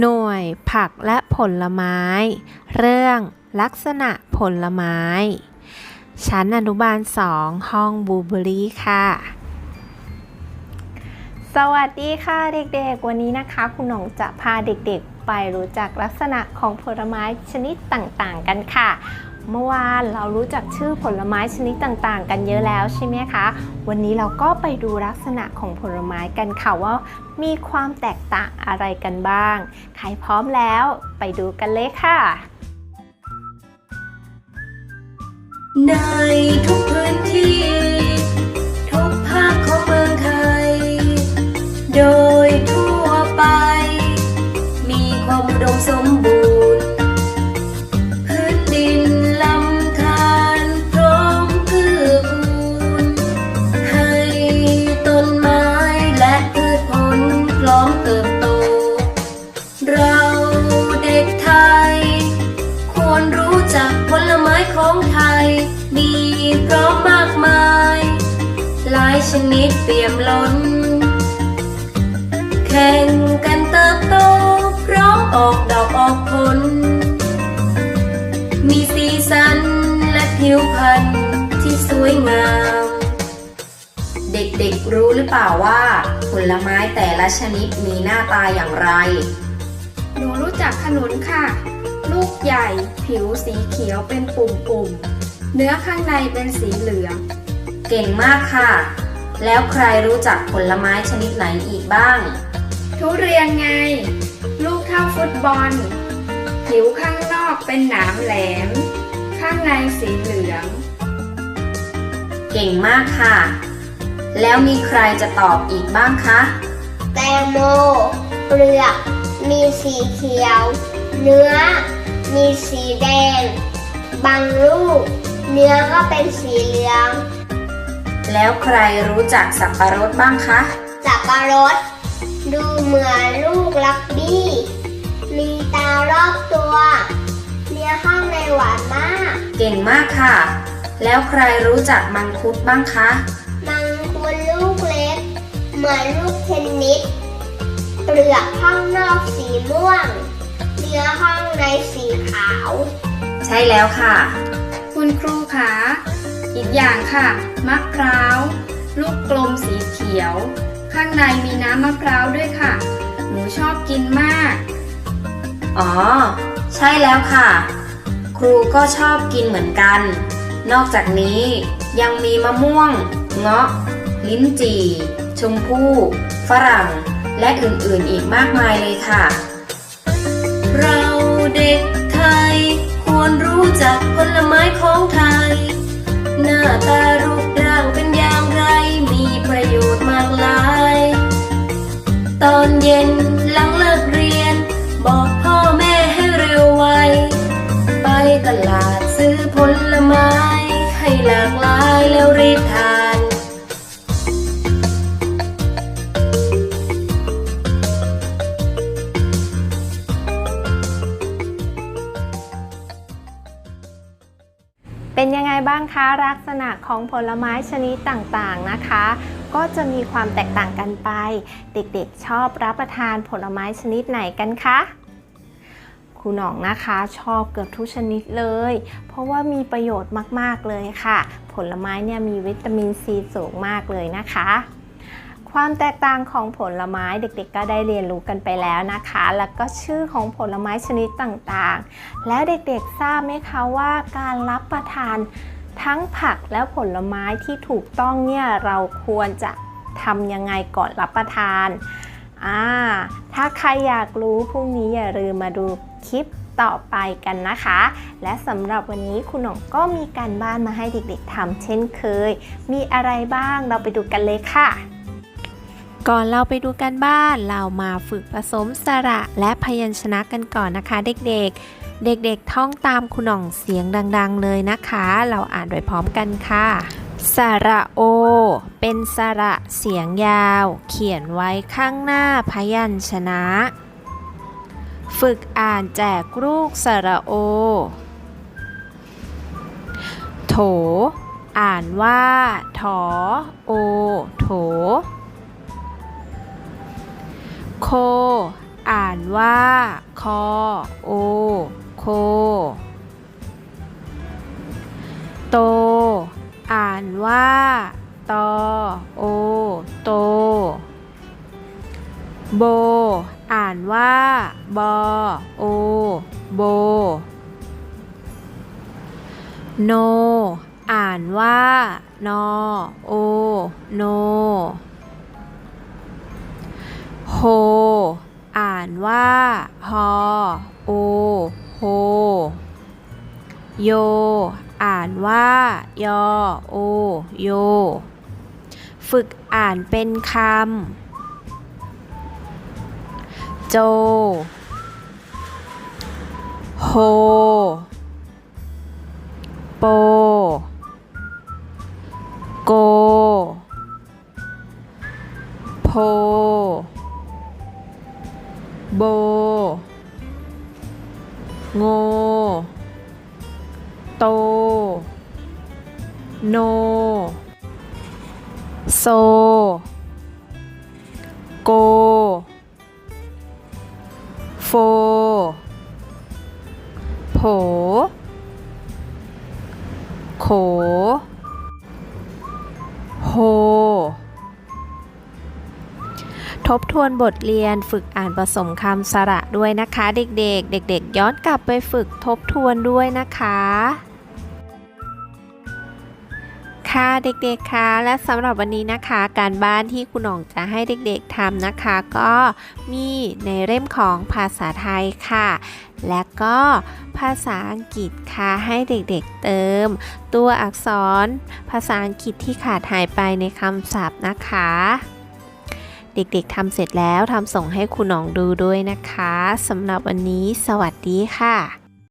หน่วยผักและผลไม้ เรื่องลักษณะผลไม้ ชั้นอนุบาลสองห้องบูเบอรี่ค่ะ สวัสดีค่ะเด็กๆ วันนี้นะคะคุณหน่องจะพาเด็กๆ ไปรู้จักลักษณะของผลไม้ชนิดต่างๆกันค่ะ เมื่อวานเรารู้จักชื่อผลไม้ชนิดต่างๆ กันเยอะแล้วใช่ไหมคะ วันนี้เราก็ไปดูลักษณะของผลไม้กันค่ะว่า มีความแตกต่างอะไรกันบ้าง ใครพร้อมแล้วไปดูกันเลยค่ะ ในทุกพื้นที่ ของไทย มีพร้อมมากมาย หลายชนิดเปี่ยมล้น แข่งกันเติบโต พร้อมออกดอกออกผล มีสีสันและผิวพรรณที่สวยงาม เด็กๆรู้หรือเปล่าว่า ผลไม้แต่ละชนิดมีหน้าตาอย่างไร หนูรู้จักขนุนค่ะ ลูกใหญ่ ผิวสีเขียวเป็นปุ่มๆ เนื้อข้างในเป็นสีเหลือง เก่งมากค่ะ แล้วใครรู้จักผลไม้ชนิดไหนอีกบ้าง ทุเรียนไง ลูกเท่าฟุตบอล ผิวข้างนอกเป็นหนามแหลม ข้างในสีเหลือง เก่งมากค่ะ แล้วมีใครจะตอบอีกบ้างคะ แตงโมเปลือก มีสีเขียว เนื้อ มีสีแดง บางลูก เนื้อก็เป็นสีเหลือง แล้วใครรู้จักสับปะรดบ้างคะ สับปะรด ดูเหมือนลูกลักบี้ มีตารอบตัว เนื้อข้างในหวานมาก เก่งมากค่ะ แล้วใครรู้จักมังคุดบ้างคะ มังคุดลูกเล็ก เหมือนลูกเทนนิส เปลือกข้างนอกสีม่วง เนื้อข้างในสีขาว ใช่แล้วค่ะ คุณครูคะอีกอย่างค่ะ มะพร้าว ลูกกลมสีเขียว ข้างในมีน้ำมะพร้าวด้วยค่ะ หนูชอบกินมาก อ๋อ ใช่แล้วค่ะ ครูก็ชอบกินเหมือนกัน นอกจากนี้ยังมีมะม่วง เงาะ ลิ้นจี่ ชมพู่ ฝรั่ง และอื่นๆอีกมากมายเลยค่ะ เราเด็กไทย ควรรู้จักผลไม้ของไทย หน้าตา เป็นยังไงบ้างคะลักษณะของผลไม้ชนิดต่างๆนะคะ ก็จะมีความแตกต่างกันไป เด็กๆชอบรับประทานผลไม้ชนิดไหนกันคะครูหน่องนะคะชอบเกือบทุกชนิดเลย เพราะว่ามีประโยชน์มากๆเลยค่ะ ผลไม้เนี่ยมีวิตามินซีสูงมากเลยนะคะ ความแตกต่างของผลไม้เด็กๆ ก็ได้เรียนรู้กันไปแล้วนะคะ แล้วก็ชื่อของผลไม้ชนิดต่างๆ แล้วเด็กๆทราบไหมคะว่าการรับประทานทั้งผักและผลไม้ที่ถูกต้องเนี่ยเราควรจะทำยังไงก่อนรับประทานอ่าถ้าใครอยากรู้พรุ่งนี้อย่าลืมมาดูคลิปต่อไปกันนะคะ และสำหรับวันนี้คุณหน่องก็มีการบ้านมาให้เด็กๆทำเช่นเคย มีอะไรบ้างเราไปดูกันเลยค่ะ ก่อนเราไปดูกันบ้านเรามาฝึกผสมสระและพยัญชนะกันก่อนนะคะเด็กๆ เด็กๆท่องตามคุณหน่องเสียงดัง ๆ เลยนะคะ เราอ่านไปพร้อมกันค่ะ สระโอ เป็นสระเสียงยาว เขียนไว้ข้างหน้าพยัญชนะ ฝึกอ่านแจกลูกสระโอ โถ อ่านว่าถอโอ โถ โค อ่านว่า คอ โอ โค โต อ่านว่า ตอ โอ โต โบ อ่านว่า บอ โอ โบ โน อ่านว่า นอ โอ โน โฮ อ่านว่าฮอโอโฮโย อ่านว่ายอโอโย ฝึกอ่านเป็นคำ โจ โฮ โป โก โพ โบ โง โต โน โซ โก โฟ โผ โข โฮ ทบทวนบทเรียนฝึกอ่านผสมคำสระด้วยนะคะ เด็กๆ เด็ก ๆ ย้อนกลับไปฝึกทบทวนด้วยนะคะค่ะเด็กๆคะและสำหรับวันนี้นะคะ การบ้านที่คุณหน่องจะให้เด็กๆทำนะคะ ก็มีในเล่มของภาษาไทยค่ะ และก็ภาษาอังกฤษค่ะให้เด็กๆเติม ตัวอักษร ภาษาอังกฤษที่ขาดหายไปในคำศัพท์นะคะ เด็กๆทำเสร็จแล้วทำส่งให้คุณน้องดูด้วยนะคะสำหรับวันนี้สวัสดีค่ะ